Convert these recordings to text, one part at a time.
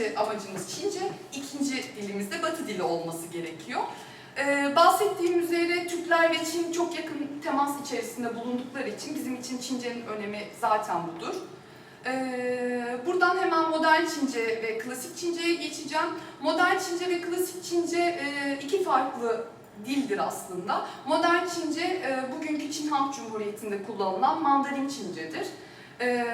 birinci amacımız Çince, ikinci dilimiz de Batı dili olması gerekiyor. Ee, bahsettiğim üzere Türkler ve Çin çok yakın temas içerisinde bulundukları için bizim için Çince'nin önemi zaten budur. Ee, buradan hemen modern Çince ve klasik Çince'ye geçeceğim. Modern Çince ve klasik Çince e, iki farklı dildir aslında. Modern Çince e, bugünkü Çin Halk Cumhuriyeti'nde kullanılan Mandarin Çince'dir. Ee,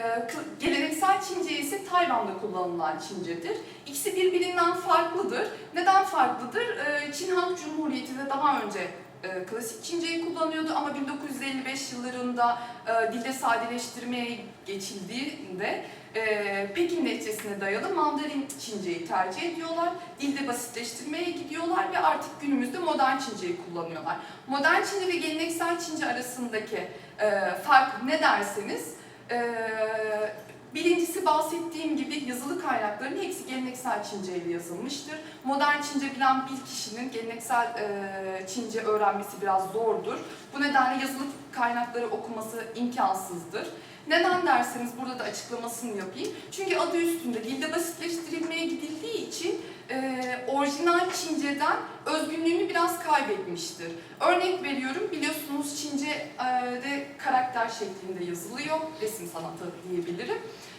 geleneksel Çince ise Tayvan'da kullanılan Çince'dir. İkisi birbirinden farklıdır. Neden farklıdır? Ee, Çin Halk Cumhuriyeti de daha önce e, klasik Çince'yi kullanıyordu ama 1955 yıllarında e, dilde sadeleştirmeye geçildiğinde e, Pekin neticesine dayalı Mandarin Çince'yi tercih ediyorlar. Dilde basitleştirmeye gidiyorlar ve artık günümüzde modern Çince'yi kullanıyorlar. Modern Çince ve geleneksel Çince arasındaki e, fark ne derseniz ee, birincisi bahsettiğim gibi yazılı kaynakların hepsi geleneksel Çince ile yazılmıştır. Modern Çince bilen bir kişinin geleneksel e, Çince öğrenmesi biraz zordur. Bu nedenle yazılı kaynakları okuması imkansızdır. Neden derseniz burada da açıklamasını yapayım. Çünkü adı üstünde dilde basitleştirilmeye gidildiği için e, orijinal Çince'den özgünlüğünü biraz kaybetmiştir. Örnek veriyorum biliyorsunuz Çince'de karakter şeklinde yazılıyor. Resim sanatı diyebilirim.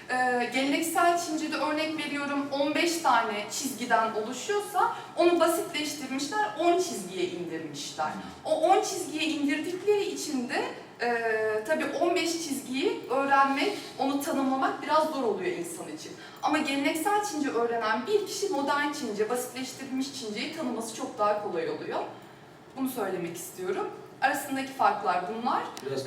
Ee, geleneksel Çince'de örnek veriyorum 15 tane çizgiden oluşuyorsa onu basitleştirmişler 10 çizgiye indirmişler. O 10 çizgiye indirdikleri için de e, tabii 15 çizgiyi öğrenmek, onu tanımlamak biraz zor oluyor insan için. Ama geleneksel Çince öğrenen bir kişi modern Çince, basitleştirilmiş Çince'yi tanıması çok daha kolay oluyor. Bunu söylemek istiyorum. Arasındaki farklar bunlar. Biraz.